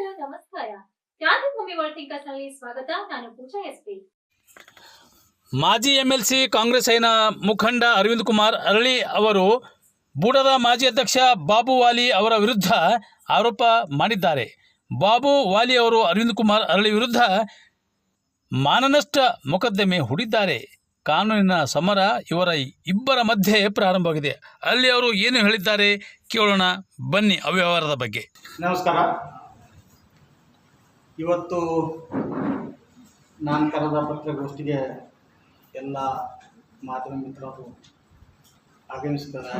ನಮಸ್ಕಾರ. ಕ್ರಾಂತಿಭೂಮಿ ವರ್ಲ್ಡ್ ಥಿಂಕರ್ಸ್ನಲ್ಲಿ ಸ್ವಾಗತ. ನಾನು ಪೂಜಾ ಎಸ್ಪಿ ಮಾಜಿ ಎಂಎಲ್ಸಿ ಕಾಂಗ್ರೆಸ್ಸಿನ ಮುಖಂಡ ಅರವಿಂದ್ ಕುಮಾರ್ ಅರಳಿ ಅವರು ಬೂಡದ ಮಾಜಿ ಅಧ್ಯಕ್ಷ ಬಾಬು ವಾಲಿ ಅವರ ವಿರುದ್ಧ ಆರೋಪ ಮಾಡಿದ್ದಾರೆ. ಬಾಬು ವಾಲಿ ಅವರು ಅರವಿಂದ್ ಕುಮಾರ್ ಅರಳಿ ವಿರುದ್ಧ ಮಾನನಷ್ಟ ಮೊಕದ್ದಮೆ ಹೂಡಿದ್ದಾರೆ. ಕಾನೂನಿನ ಸಮರ ಇವರ ಇಬ್ಬರ ಮಧ್ಯೆ ಪ್ರಾರಂಭವಾಗಿದೆ. ಅಲ್ಲಿ ಅವರು ಏನು ಹೇಳಿದ್ದಾರೆ ಕೇಳೋಣ. ಬನ್ನಿ ಅವ್ಯವಹಾರದ ಬಗ್ಗೆ. ನಮಸ್ಕಾರ. ಇವತ್ತು ನಾನು ಕರೆದ ಪತ್ರಿಕಾಗೋಷ್ಠಿಗೆ ಎಲ್ಲ ಮಾಧ್ಯಮ ಮಿತ್ರರು ಆಗಮಿಸಿದ್ದಾರೆ.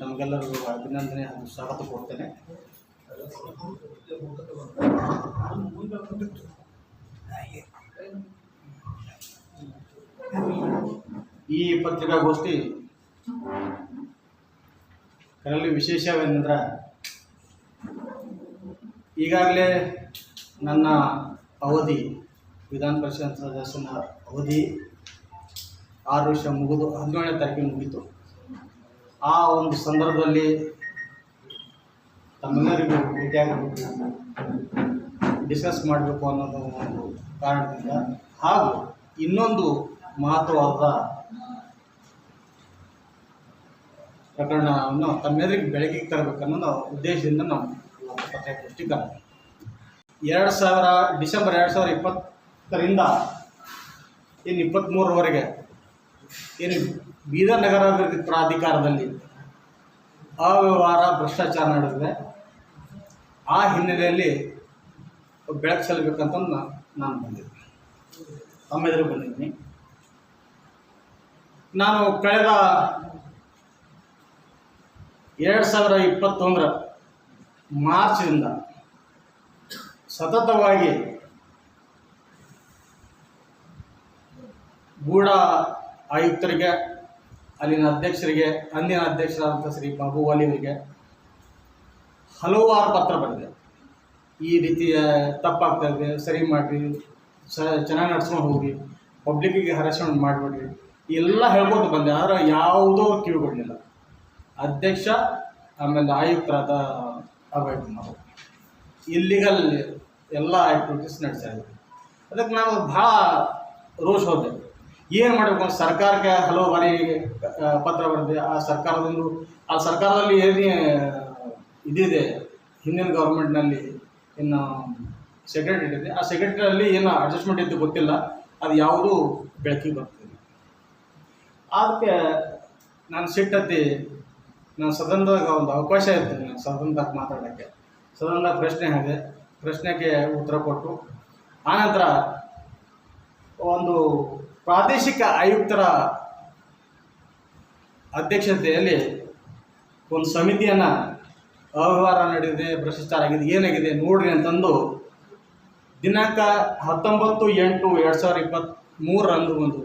ನಮಗೆಲ್ಲರಿಗೂ ಅಭಿನಂದನೆ ಹಾಗೂ ಸ್ವಾಗತ ಕೊಡ್ತೇನೆ ಈ ಪತ್ರಿಕಾಗೋಷ್ಠಿ ಅದರಲ್ಲಿ ವಿಶೇಷವೇನೆಂದ್ರೆ ಈಗಾಗಲೇ ನನ್ನ ಅವಧಿ, ವಿಧಾನ ಪರಿಷತ್ ಸದಸ್ಯನ ಅವಧಿ ಆರು ವರ್ಷ ಮುಗಿದು ಹದಿನೇಳನೇ ತಾರೀಕಿಗೆ ಮುಗೀತು. ಆ ಒಂದು ಸಂದರ್ಭದಲ್ಲಿ ತಮ್ಮೆಲ್ಲರಿಗೂ ಭೇಟಿಯಾಗಬೇಕು ಡಿಸ್ಕಸ್ ಮಾಡಬೇಕು ಅನ್ನೋದು ಒಂದು ಕಾರಣದಿಂದ ಹಾಗೂ ಇನ್ನೊಂದು ಮಹತ್ವವಾದ ಪ್ರಕರಣವನ್ನು ತಮ್ಮೆಲ್ಲರಿಗೆ ಬೆಳಕಿಗೆ ತರಬೇಕನ್ನೋ ಉದ್ದೇಶದಿಂದ ನಾವು ಪತ್ರಿಕಾಗೋಷ್ಠಿ ಕರೆದ್ವಿ ಎರಡು ಸಾವಿರ ಡಿಸೆಂಬರ್ ಎರಡು ಸಾವಿರ ಇಪ್ಪತ್ತರಿಂದ ಇನ್ನು ಇಪ್ಪತ್ತ್ಮೂರರವರೆಗೆ ಏನು ಬೀದರ್ ನಗರಾಭಿವೃದ್ಧಿ ಪ್ರಾಧಿಕಾರದಲ್ಲಿ ಅವ್ಯವಹಾರ ಭ್ರಷ್ಟಾಚಾರ ನಡೆದಿದೆ. ಆ ಹಿನ್ನೆಲೆಯಲ್ಲಿ ಬೆಳಕು ಸಲ್ಲಬೇಕಂತ ನಾನು ಬಂದಿದ್ದೆ ತಮ್ಮೆದುರು ಬಂದಿದ್ದೀನಿ. ನಾನು ಕಳೆದ ಎರಡು ಸಾವಿರ ಇಪ್ಪತ್ತೊಂದರ ಮಾರ್ಚ್ನಿಂದ ಸತತವಾಗಿ ಗೂಢ ಆಯುಕ್ತರಿಗೆ, ಅಲ್ಲಿನ ಅಧ್ಯಕ್ಷರಿಗೆ, ಅಂದಿನ ಅಧ್ಯಕ್ಷರಾದಂಥ ಶ್ರೀ ಬಾಬು ಅವರಿಗೆ ಹಲವಾರು ಪತ್ರ ಬಂದಿದೆ. ಈ ರೀತಿಯ ತಪ್ಪಾಗ್ತಾ ಇದೆ, ಸರಿ ಮಾಡಿರಿ, ಸ, ಚೆನ್ನಾಗಿ ನಡ್ಸ್ಕೊಂಡು ಹೋಗಿ ಪಬ್ಲಿಕ್ಕಿಗೆ ಹರಾಸ್ಮೆಂಟ್ ಮಾಡಿಬಿಡ್ರಿ, ಎಲ್ಲ ಹೇಳ್ಬೋದು ಬಂದೆ, ಆದರೆ ಯಾವುದೋ ಕಿವಿಗೊಡಲಿಲ್ಲ. ಅಧ್ಯಕ್ಷ, ಆಮೇಲೆ ಆಯುಕ್ತರಾದ ಅಭಯ್ ಕುಮಾರ್ ಇಲ್ಲಿಗಲ್ ಎಲ್ಲ ಆ್ಯಕ್ಟಿವಿಟೀಸ್ ನಡೆಸ್ತಾ ಇದ್ವಿ ಅದಕ್ಕೆ ನಾನು ಭಾಳ ರೋಷ್ ಹೋದೆ ಏನು ಮಾಡಬೇಕು ಅಂತ ಸರ್ಕಾರಕ್ಕೆ ಹಲವು ಬಾರಿ ಪತ್ರ ಬರೆದೆ ಆ ಸರ್ಕಾರದಲ್ಲಿ ಆ ಸರ್ಕಾರದಲ್ಲಿ ಏನೇ ಇದಿದೆ, ಹಿಂದಿನ ಗೌರ್ಮೆಂಟ್ನಲ್ಲಿ ಇನ್ನು ಸೆಕ್ರೆಟರಿ ಇದೆ ಆ ಸೆಕ್ರೆಟರಿಯಲ್ಲಿ ಏನು ಅಡ್ಜಸ್ಟ್ಮೆಂಟ್ ಇದ್ದು ಗೊತ್ತಿಲ್ಲ. ಅದು ಯಾವುದೂ ಬೆಳಕಿಗೆ ಬರ್ತಿಲ್ಲ ಅದಕ್ಕೆ ನಾನು ಸಿಟ್ಟತ್ತಿ ನಾನು ಸದನದಾಗ ಒಂದು ಅವಕಾಶ ಇರ್ತೀನಿ ನಾನು ಸದನದಾಗ ಮಾತಾಡೋಕ್ಕೆ. ಸದನದಾಗ ಪ್ರಶ್ನೆ ಹಾಗೆ ಪ್ರಶ್ನೆಗೆ ಉತ್ತರ ಕೊಟ್ಟು, ಆನಂತರ ಒಂದು ಪ್ರಾದೇಶಿಕ ಆಯುಕ್ತರ ಅಧ್ಯಕ್ಷತೆಯಲ್ಲಿ ಒಂದು ಸಮಿತಿಯನ್ನು ಅವ್ಯವಹಾರ ನಡೆದಿದೆ, ಭ್ರಷ್ಟಾಚಾರ ಆಗಿದೆ, ಏನಾಗಿದೆ ನೋಡ್ರಿ ಅಂತಂದು ದಿನಾಂಕ ಹತ್ತೊಂಬತ್ತು ಎಂಟು ಎರಡು ಸಾವಿರದ ಇಪ್ಪತ್ತ್ಮೂರರಂದು ಒಂದು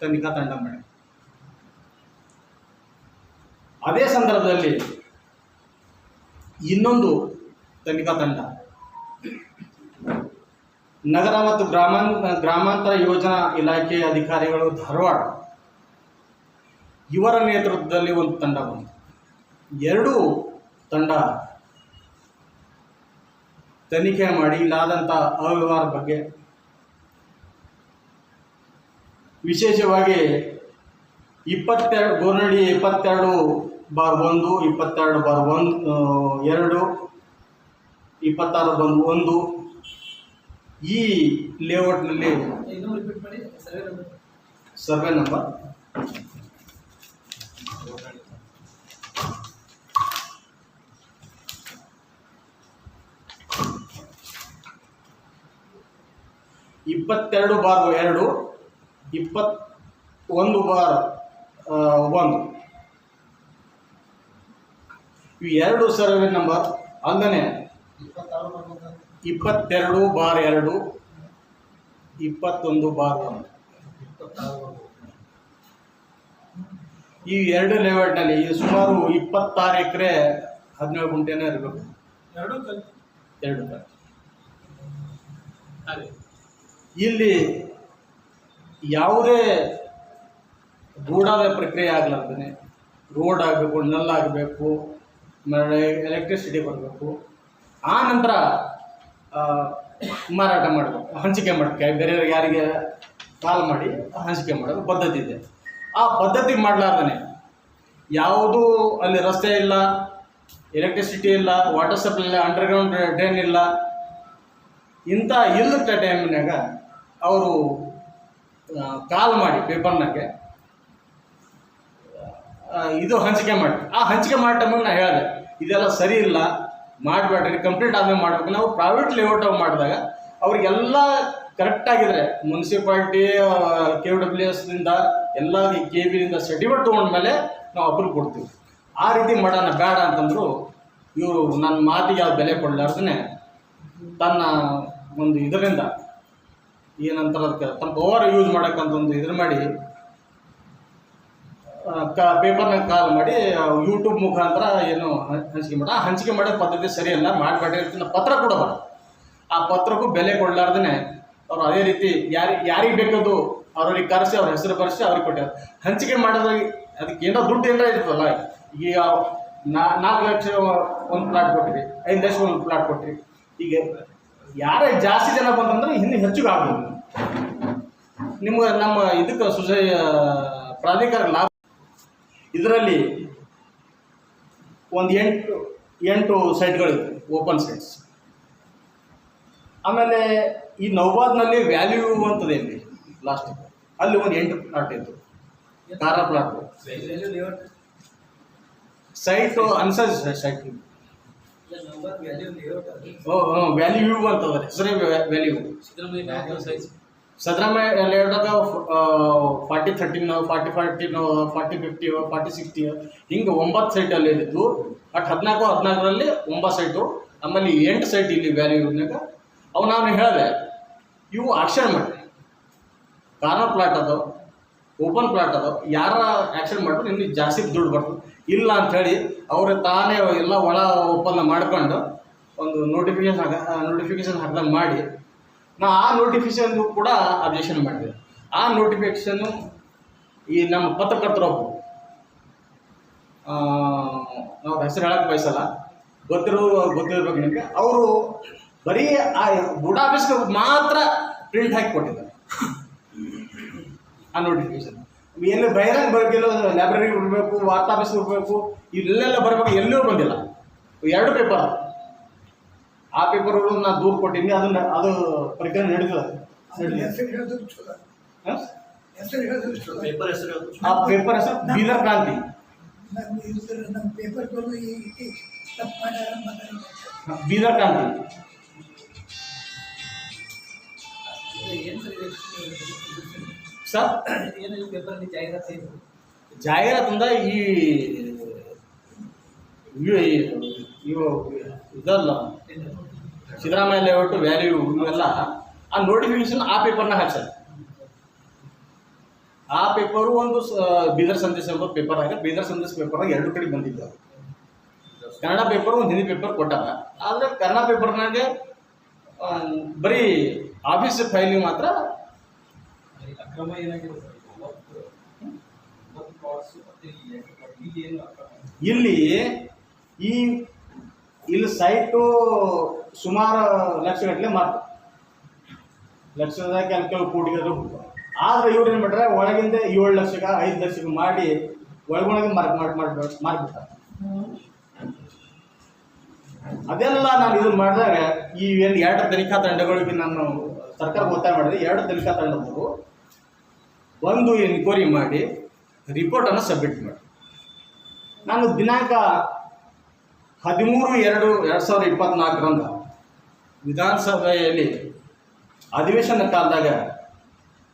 ತನಿಖಾ ತಂಡ ಮಾಡಿ ಅದೇ ಸಂದರ್ಭದಲ್ಲಿ ಇನ್ನೊಂದು ತನಿಖಾ ತಂಡ ನಗರ ಮತ್ತು ಗ್ರಾಮಾನ್, ಗ್ರಾಮಾಂತರ ಯೋಜನಾ ಇಲಾಖೆಯ ಅಧಿಕಾರಿಗಳು ಧಾರವಾಡ ಇವರ ನೇತೃತ್ವದಲ್ಲಿ ಒಂದು ತಂಡ ಬಂತು. ಎರಡು ತಂಡ ತನಿಖೆ ಮಾಡಿ ಇಲ್ಲಾದಂಥ ಅವ್ಯವಹಾರ ಬಗ್ಗೆ ವಿಶೇಷವಾಗಿ ಇಪ್ಪತ್ತೆರಡು ಗೋರ್ನಡಿ ಇಪ್ಪತ್ತೆರಡು ಬಾರ್ ಒಂದು, ಇಪ್ಪತ್ತೆರಡು ಬಾರ್ ಒಂದು ಎರಡು ಇಪ್ಪತ್ತಾರು ಬಂದು ಒಂದು ಈ ಲೇಔಟ್ನಲ್ಲಿ ಸರ್ವೆ ನಂಬರ್ ಇಪ್ಪತ್ತೆರಡು ಬಾರ್ ಎರಡು ಇಪ್ಪತ್ ಒಂದು ಬಾರ್ ಒಂದು. ಇವು ಎರಡು ಸರ್ವೆ ನಂಬರ್ ಅಲ್ಲದೆ ಇಪ್ಪತ್ತೆರಡು ಬಾರ್ ಎರಡು ಇಪ್ಪತ್ತೊಂದು ಬಾರ್ ಒಂದು. ಈ ಎರಡು ಲೇಔಟ್ನಲ್ಲಿ ಇದು ಸುಮಾರು ಇಪ್ಪತ್ತಾರು ಎಕರೆ ಹದಿನೇಳು ಗುಂಟೆನೇ ಇರಬೇಕು. ಎರಡು ಕಡೆ ಇಲ್ಲಿ ಯಾವುದೇ ಗೂಡಾದ ಪ್ರಕ್ರಿಯೆ ಆಗ್ಲಾರ್ದೇ ರೋಡ್ ಆಗಬೇಕು ನೆಲ್ಲಾಗಬೇಕು ಆಮೇಲೆ ಎಲೆಕ್ಟ್ರಿಸಿಟಿ ಬರಬೇಕು. ಆ ನಂತರ ಮಾರಾಟ ಮಾಡಬೇಕು ಹಂಚಿಕೆ ಮಾಡಬೇಕು ಬೇರೆಯವ್ರಿಗೆ ಯಾರಿಗೆ ಕಾಲ್ ಮಾಡಿ ಹಂಚಿಕೆ ಮಾಡೋದು ಪದ್ಧತಿ ಇದೆ. ಆ ಪದ್ಧತಿ ಮಾಡಲಾರ್ದೇ ಯಾವುದೂ ಅಲ್ಲಿ ರಸ್ತೆ ಇಲ್ಲ ಎಲೆಕ್ಟ್ರಿಸಿಟಿ ಇಲ್ಲ ವಾಟರ್ ಸಪ್ಲೈ ಇಲ್ಲ ಅಂಡರ್ಗ್ರೌಂಡ್ ಡ್ರೈನ್ ಇಲ್ಲ. ಇಂಥ ಇಲ್ಲದ ಟೈಮ್ನಾಗ ಅವರು ಕಾಲ್ ಮಾಡಿ ಪೇಪರ್ನಾಗೆ ಇದು ಹಂಚಿಕೆ ಮಾಡಿ. ಆ ಹಂಚಿಕೆ ಮಾಡೋ ಟೈಮಿಗೆ ನಾನು ಹೇಳಿದೆ, ಇದೆಲ್ಲ ಸರಿ ಇಲ್ಲ ಮಾಡಬೇಡ್ರಿ ಕಂಪ್ಲೀಟ್ ಆದಮೇಲೆ ಮಾಡ್ಬೇಕು. ನಾವು ಪ್ರೈವೇಟ್ ಲೇಔಟ್ ಮಾಡಿದಾಗ ಅವ್ರಿಗೆಲ್ಲ ಕರೆಕ್ಟ್ ಆಗಿದ್ರೆ ಮುನ್ಸಿಪಾಲ್ಟಿ ಕೆ ಡಬ್ಲ್ಯೂ ಎಸ್ನಿಂದ ಎಲ್ಲ ಕೆ ಬಿನಿಂದ ಸರ್ಟಿಫಿಕೇಟ್ ತೊಗೊಂಡ್ಮೇಲೆ ನಾವು ಅಪ್ರೂವ್ ಕೊಡ್ತೀವಿ. ಆ ರೀತಿ ಮಾಡೋಣ ಬೇಡ ಅಂತಂದ್ರು ಇವರು ನನ್ನ ಮಾತಿಗೆ ಯಾವ ಬೆಲೆ ಕೊಡಲಾರ್ದೇ ತನ್ನ ಒಂದು ಇದರಿಂದ ಏನಂತಾರೆ ಅದಕ್ಕೆ ತಮ್ಮ ಓವರ್ ಯೂಸ್ ಮಾಡೋಕ್ಕಂತಂದು ಇದ್ರ ಮಾಡಿ ಆ, ಕ ಪೇಪರ್ನಾಗ ಕಾಲ್ ಮಾಡಿ ಯೂಟ್ಯೂಬ್ ಮುಖಾಂತರ ಏನು ಹಂಚಿಕೆ ಮಾಡಿ ಹಂಚಿಕೆ ಮಾಡೋ ಪದ್ಧತಿ ಸರಿಯಲ್ಲ ಮಾಡಬೇಡ್ರಿ ಪತ್ರ ಕೂಡ ಆ ಪತ್ರಕ್ಕೂ ಬೆಲೆ ಕೊಡಲಾರ್ದೇ ಅವ್ರು ಅದೇ ರೀತಿ ಯಾರಿ, ಯಾರಿಗೆ ಬೇಕದು ಅವ್ರಿಗೆ ಕರೆಸಿ, ಅವ್ರ ಹೆಸರು ಬರೆಸಿ ಅವ್ರಿಗೆ ಕೊಟ್ಟಾರೆ ಹಂಚಿಕೆ ಮಾಡೋದ್ರಾಗ ಅದಕ್ಕೆ ಏನೋ ದುಡ್ಡು ಏನೋ ಇರ್ತದಲ್ಲ, ಈಗ ನಾಲ್ಕು ಲಕ್ಷ ಒಂದು ಪ್ಲಾಟ್ ಕೊಟ್ಟಿರಿ, ಐದು ಲಕ್ಷ ಒಂದು ಪ್ಲಾಟ್ ಕೊಟ್ಟಿರಿ, ಈಗ ಯಾರೇ ಜಾಸ್ತಿ ಜನ ಬಂತಂದ್ರೆ ಇನ್ನೂ ಹೆಚ್ಚಿಗೆ ಆಗ್ಬೋದು. ನಿಮ್ಗೆ ನಮ್ಮ ಇದಕ್ಕೆ ಸುಸೈ ಪ್ರಾಧಿಕಾರ ಲಾಭ ಇದರಲ್ಲಿ ಒಂದು ಎಂಟು ಎಂಟು ಸೈಟ್ಗಳಿತ್ತು ಓಪನ್ ಸೈಟ್ಸ್. ಆಮೇಲೆ ಈ ನೌಬಾದ್ನಲ್ಲಿ ವ್ಯಾಲ್ಯೂ ಅಂತದೆ ಇಲ್ಲಿ ಲಾಸ್ಟ್ ಅಲ್ಲಿ ಒಂದು ಎಂಟು ಪ್ಲಾಟ್ ಇತ್ತು ಕಾರ ಪ್ಲಾಟ್ ಸೈಟು ಅನ್ಸರ್ ಸೈಟ್ ವ್ಯಾಲ್ಯೂ ಅಂತದ ಹೆಸರೇ value. Siddaramaiah ಲೇಔಟಾಗ forty thirteen forty fourteen forty fifty forty sixty ಹಿಂಗೆ ಒಂಬತ್ತು ಸೈಟಲ್ಲಿ ಇದ್ದು ಬಟ್ ಹದಿನಾಲ್ಕು, ಹದಿನಾಲ್ಕರಲ್ಲಿ ಒಂಬತ್ತು ಸೈಟು ಆಮೇಲೆ ಎಂಟು ಸೈಟ್ ಇಲ್ಲಿ ವ್ಯಾಲ್ಯೂನಾಗ ಅವು ನಾನು ಹೇಳಿದೆ, ಇವು ಆಕ್ಷನ್ ಮಾಡಿ ಕಾರ್ನರ್ ಪ್ಲಾಟ್ ಅದಾವ ಓಪನ್ ಪ್ಲಾಟ್ ಅದಾವ ಯಾರ ಆ್ಯಕ್ಷನ್ ಮಾಡಿದ್ರೆ ನಿಮಗೆ ಜಾಸ್ತಿ ದುಡ್ಡು ಬರ್ತದೆ. ಇಲ್ಲ ಅಂಥೇಳಿ ಅವರು ತಾನೇ ಎಲ್ಲ ಒಳ ಒಪ್ಪಂದ ಮಾಡ್ಕೊಂಡು, ಒಂದು ನೋಟಿಫಿಕೇಶನ್ ಹಾಕ ನೋಟಿಫಿಕೇಶನ್ ಹಾಕ್ದಂಗೆ ಮಾಡಿ ನಾ ಆ ನೋಟಿಫಿಕೇಶನ್ ಕೂಡ ಅಬ್ಜೆಕ್ಷನ್ ಮಾಡಿದೆ ಆ ನೋಟಿಫಿಕೇಶನ್ನು ಈ ನಮ್ಮ ಪತ್ರಕರ್ತರೊಬ್ಬರು ನಾವು ಹೆಸರು ಹೇಳಕ್ಕೆ ಬಯಸಲ್ಲ. ಗೊತ್ತಿರೋ, ಗೊತ್ತಿರಬೇಕು ನಿಮಗೆ. ಅವರು ಬರೀ ಆ ಆಫೀಸ್ಗೆ ಮಾತ್ರ ಪ್ರಿಂಟ್ ಹಾಕಿ ಕೊಟ್ಟಿದ್ದಾರೆ. ಆ ನೋಟಿಫಿಕೇಶನ್ ಎಲ್ಲಿ ಬಹಿರಂಗ ಬರಗಿಲ್ಲ ಲೈಬ್ರರಿಗೆ ಇರಬೇಕು, ವಾರ್ತಾ ಆಫೀಸ್ ಬಿಡಬೇಕು ಇಲ್ಲೆಲ್ಲ ಬರಬೇಕು ಎಲ್ಲೂ ಬಂದಿಲ್ಲ. ಎರಡು ಪೇಪರ್ ಆ ಪೇಪರ್ ನಾ ದೂರ ಕೊಟ್ಟಿನಿ ಅದನ್ನ ಅದು ಪ್ರಕರಣ ನಡೆದಿಲ್ಲ ಹ? ಪೇಪರ್ ಹೆಸರು ಆ ಪೇಪರ್ ಹೆಸರು ಬೀದರ್ ಕ್ರಾಂತಿ. ಬೀದರ್ ಕ್ರಾಂತಿ. ಸರ್ ಜಾಹೀರಾತಂದ ಈ ಇವು ಇದಲ್ಲ. ಸಿದ್ದರಾಮಯ್ಯ ಲೇಔಟ್ ವ್ಯಾಲ್ಯೂ ಇವೆಲ್ಲ ಆ ನೋಟಿಫಿಕೇಶನ್ ಆ ಪೇಪರ್ನ ಹಾಕ್ಸರ್ ಆ ಪೇಪರು ಒಂದು ಬೀದರ್ ಸಂದೇಶ ಎಂಬ ಪೇಪರ್ ಆಗ ಬೀದರ್ ಸಂದೇಶ ಪೇಪರ್ ಎರಡು ಕಡೆ ಬಂದಿದ್ದ ಕನ್ನಡ ಪೇಪರ್ ಒಂದು ಹಿಂದಿ ಪೇಪರ್ ಕೊಟ್ಟಾರ. ಆದರೆ ಕನ್ನಡ ಪೇಪರ್ನಾಗೆ ಬರೀ ಆಫೀಸ್ ಫೈಲಿಂಗ್ ಮಾತ್ರ ಅಕ್ರಮ ಏನಾಗಿದೆ ಇಲ್ಲಿ ಈ ಇಲ್ಲಿ ಸೈಟು ಸುಮಾರು ಲಕ್ಷಗಟ್ಟಲೆ ಮಾರ್ತಾರೆ ಲಕ್ಷದ ಕೆಲ ಕೆಲವು ಕೋಟಿಗಳು ಆದ್ರೆ ಇವ್ರು ಏನು ಮಾಡ್ರೆ ಒಳಗಿಂದ ಏಳು ಲಕ್ಷಕ್ಕೆ, ಐದು ಲಕ್ಷಕ್ಕೆ ಮಾಡಿ ಒಳಗೊಳಗೆ ಮಾರ್ಕ್ ಮಾಡಿ ಮಾಡಿ ಮಾರ್ಬಿಡ್ತಾರೆ. ಅದೆಲ್ಲ ನಾನು ಇದು ಮಾಡಿದಾಗ ಈ ಏನು ಎರಡು ತನಿಖಾ ತಂಡಗಳಿಗೆ ನಾನು ಸರ್ಕಾರ ಒತ್ತಾಯ ಮಾಡಿದೆ. ಎರಡು ತನಿಖಾ ತಂಡದವರು ಒಂದು ಎನ್ಕ್ವೈರಿ ಮಾಡಿ ರಿಪೋರ್ಟನ್ನು ಸಬ್ಮಿಟ್ ಮಾಡಿ. ನಾನು ದಿನಾಂಕ ಹದಿಮೂರು ಎರಡು ಎರಡು ಸಾವಿರದ ಇಪ್ಪತ್ತ್ನಾಲ್ಕರಂದು ವಿಧಾನಸಭೆಯಲ್ಲಿ ಅಧಿವೇಶನ ಕಾಲದಾಗ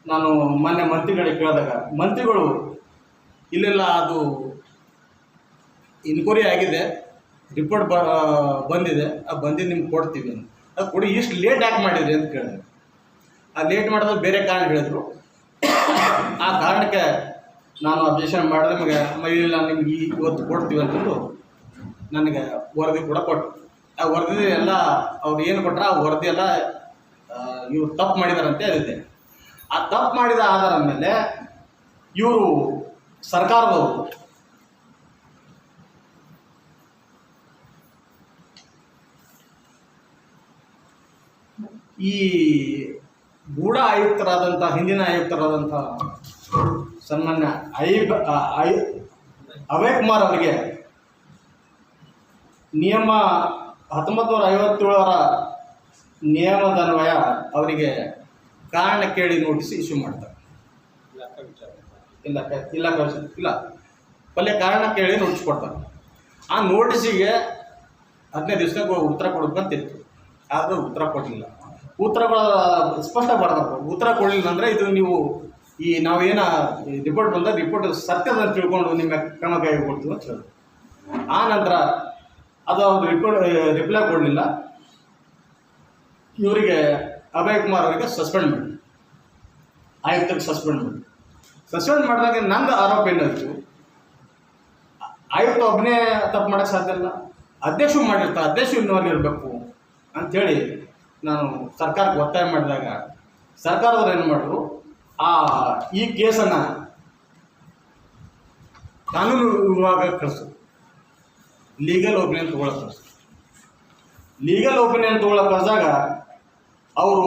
ನಾನು ಮೊನ್ನೆ ಮಂತ್ರಿಗಳಿಗೆ ಕೇಳಿದಾಗ, ಮಂತ್ರಿಗಳು, ಇಲ್ಲೆಲ್ಲ ಅದು ಇನ್ಕ್ವರಿ ಆಗಿದೆ ರಿಪೋರ್ಟ್ ಬ ಬಂದಿದೆ ಆ ಬಂದಿದ್ದು ನಿಮ್ಗೆ ಕೊಡ್ತೀವಿ ಅಂತ. ಅದು ಕೊಡಿ, ಇಷ್ಟು ಲೇಟ್ ಯಾಕೆ ಮಾಡಿದ್ರಿ ಅಂತ ಕೇಳಿದೆ. ಆ ಲೇಟ್ ಮಾಡಿದ್ರೆ ಬೇರೆ ಕಾರಣ ಹೇಳಿದರು. ಆ ಕಾರಣಕ್ಕೆ ನಾನು ಅಬ್ಜೆಕ್ಷನ್ ಮಾಡಿದ್ರೆ ನಿಮಗೆ ಇಲ್ಲ ನಿಮ್ಗೆ ಈ ಇವತ್ತು ಕೊಡ್ತೀವಿ ಅಂತಂದು ನನಗೆ ವರದಿ ಕೂಡ ಕೊಟ್ಟರು. ಆ ವರದಿ ಎಲ್ಲ ಅವ್ರು ಏನು ಕೊಟ್ಟರೆ ಆ ವರದಿ ಎಲ್ಲ ಇವ್ರು ತಪ್ಪು ಮಾಡಿದಾರಂತೆ ಅದಿದೆ ಆ ತಪ್ಪು ಮಾಡಿದ ಆಧಾರದ ಮೇಲೆ ಇವರು ಸರ್ಕಾರದವರು. ಈ ಗೂಢ ಆಯುಕ್ತರಾದಂಥ, ಹಿಂದಿನ ಆಯುಕ್ತರಾದಂಥ ಸನ್ಮಾನ್ಯ ಐ, ಅಭಯ್ ಕುಮಾರ್ ಅವರಿಗೆ ನಿಯಮ ಹತ್ತೊಂಬತ್ತು ನೂರ ಐವತ್ತೇಳರ ನಿಯಮದನ್ವಯ ಅವರಿಗೆ ಕಾರಣ ಕೇಳಿ ನೋಟಿಸ್ ಇಶ್ಯೂ ಮಾಡ್ತಾರೆ. ಇಲ್ಲ ಇಲ್ಲ ಇಲ್ಲ. ಪಲ್ಯ ಕಾರಣ ಕೇಳಿ ನೋಟಿಸ್ ಕೊಡ್ತಾರೆ. ಆ ನೋಟಿಸಿಗೆ ಹದಿನೈದು ದಿವಸಕ್ಕೆ ಉತ್ತರ ಕೊಡ್ಬೇಕಂತಿತ್ತು ಆದರೂ ಉತ್ತರ ಕೊಡಲಿಲ್ಲ. ಉತ್ತರ ಸ್ಪಷ್ಟ ಬರ್ಬೇಕು ಉತ್ತರ ಕೊಡಲಿಲ್ಲ ಅಂದರೆ ಇದು ನೀವು ಈ ನಾವೇನ ರಿಪೋರ್ಟ್ ಬಂದ ರಿಪೋರ್ಟ್ ಸತ್ಯದ ತಿಳ್ಕೊಂಡು ನಿಮ್ಮ ಕ್ರಮ ಕೈಗೊಳ್ತೀವಿ ಅಂತ ಹೇಳಿ. ಆ ನಂತರ ಅದು ಅವ್ರು ರಿಪೋರ್ಟ್ ರಿಪ್ಲೈ ಕೊಡಲಿಲ್ಲ. ಇವರಿಗೆ ಅಭಯ್ ಕುಮಾರ್ ಅವರಿಗೆ ಸಸ್ಪೆಂಡ್ ಮಾಡಿ. ಆಯುಕ್ತಕ್ಕೆ ಸಸ್ಪೆಂಡ್ ಮಾಡಿ. ಸಸ್ಪೆಂಡ್ ಮಾಡಿದಾಗ ನಂದು ಆರೋಪ ಏನಾಯಿತು? ಆಯುಕ್ತ ಒಬ್ಬನೇ ತಪ್ಪು ಮಾಡೋಕ್ಕೆ ಸಾಧ್ಯ ಇಲ್ಲ. ಅಧ್ಯಕ್ಷ ಮಾಡಿರ್ತಾರೆ ಅಧ್ಯಕ್ಷ ಇನ್ವಾಲ್ವ್ ಇರಬೇಕು ಅಂಥೇಳಿ ನಾನು ಸರ್ಕಾರಕ್ಕೆ ಒತ್ತಾಯ ಮಾಡಿದಾಗ ಸರ್ಕಾರದವ್ರು ಏನು ಮಾಡಿದ್ರು ಆ, ಈ ಕೇಸನ್ನು ಕಾನೂನು ವಿಭಾಗ ಕಳಿಸು ಲೀಗಲ್ ಒಪಿನಿಯನ್ ತೊಗೊಳಕ್ಕೆ ಲೀಗಲ್ ಒಪಿನಿಯನ್ ತೊಗೊಳಕ್ಕೆ ಕಳಿಸಿದಾಗ ಅವರು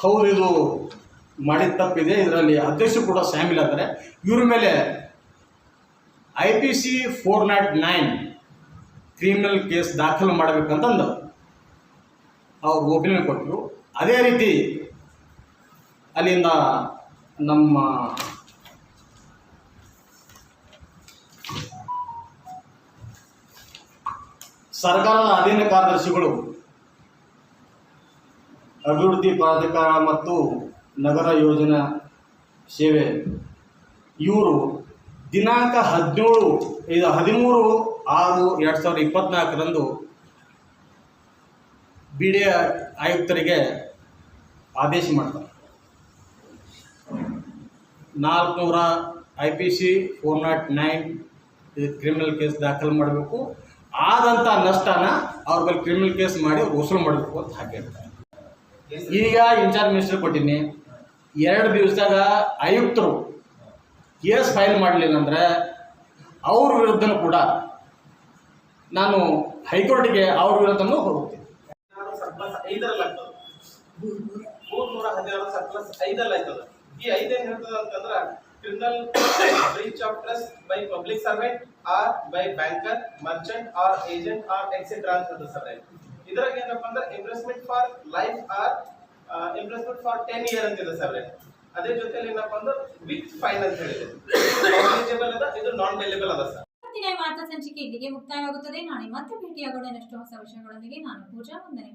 ಹೌದು ಇದು ಮಾಡಿದ ತಪ್ಪಿದೆ, ಇದರಲ್ಲಿ ಅಧ್ಯಕ್ಷರು ಕೂಡ ಶಾಮೀಲಾದರೆ ಇವ್ರ ಮೇಲೆ I P C four naught nine criminal case ದಾಖಲು ಮಾಡಬೇಕಂತಂದು ಅವ್ರು ಒಪಿನಿಯನ್ ಕೊಟ್ಟರು ಅದೇ ರೀತಿ ಅಲ್ಲಿಂದ ನಮ್ಮ ಸರ್ಕಾರದ ಅಧೀನ ಕಾರ್ಯದರ್ಶಿಗಳು, ಅಭಿವೃದ್ಧಿ ಪ್ರಾಧಿಕಾರ ಮತ್ತು ನಗರ ಯೋಜನಾ ಸೇವೆ. ಇವರು ದಿನಾಂಕ ಹದಿನೇಳು, ಇದು ಹದಿಮೂರು ಆರು ಎರಡು ಸಾವಿರದ ಇಪ್ಪತ್ತ್ನಾಲ್ಕರಂದು ಬಿ ಡಿ ಆಯುಕ್ತರಿಗೆ ಆದೇಶ ಮಾಡ್ತಾರೆ. ನಾಲ್ಕುನೂರ I P C four naught nine criminal case ದಾಖಲು ಮಾಡಬೇಕು. ಆದಂಥ ನಷ್ಟನ ಅವ್ರ ಮೇಲೆ ಕ್ರಿಮಿನಲ್ ಕೇಸ್ ಮಾಡಿ ವಸೂಲು ಮಾಡಬೇಕು ಅಂತ ಹಾಕಿರ್ತಾರೆ ಈಗ ಇನ್ಚಾರ್ಜ್ ಮಿನಿಸ್ಟರ್ ಕೊಟ್ಟಿನಿ. ಎರಡು ದಿವಸದಾಗ ಆಯುಕ್ತರು ಕೇಸ್ ಫೈಲ್ ಮಾಡಲಿಲ್ಲ ಅಂದರೆ ಅವ್ರ ವಿರುದ್ಧನೂ ಕೂಡ ನಾನು ಹೈಕೋರ್ಟ್ಗೆ ಅವ್ರ ವಿರುದ್ಧನೂ ಹೋಗ್ತೀನಿ. ಐದರಲ್ಲಿ ಆಗ್ತದ ಈ ಐದೇನು ಹೇಳ್ತದ ಅಂತಂದ್ರ ಕ್ರಿಮಿನಲ್ breach of trust by public servant or by banker merchant or agent or etcetera ಅಂತ ಸರ್ ಇದ್ರಾಗ ಏನಪ್ಪ ಅಂದ್ರೆ investment for life or investment for ten year ಅಂತಿದೆ ಸರ್ ಅದೇ ಜೊತೆಲಿ ಏನಪ್ಪಾ ಅಂದ್ರೆ ವಿತ್ ಫೈನ್ ಅಂತ ಹೇಳಿದೆ. ಎಲಿಜಿಬಲ್ ಅದ, ಇದು ನಾನ್ ಎಲಿಜಿಬಲ್ ಅದ ಸರ್. ವಾರ್ತಾ ಸಂಚಿಕೆ ಇಲ್ಲಿಗೆ ಮುಕ್ತಾಯವಾಗುತ್ತದೆ. ನಾಳೆ ಮತ್ತೆ ಭೇಟಿಯಾಗೋಣ ಇನ್ನಷ್ಟು ಹೊಸ ವಿಷಯಗಳೊಂದಿಗೆ. ನಾನು ಪೂಜಾ, ವಂದನೆಗಳು.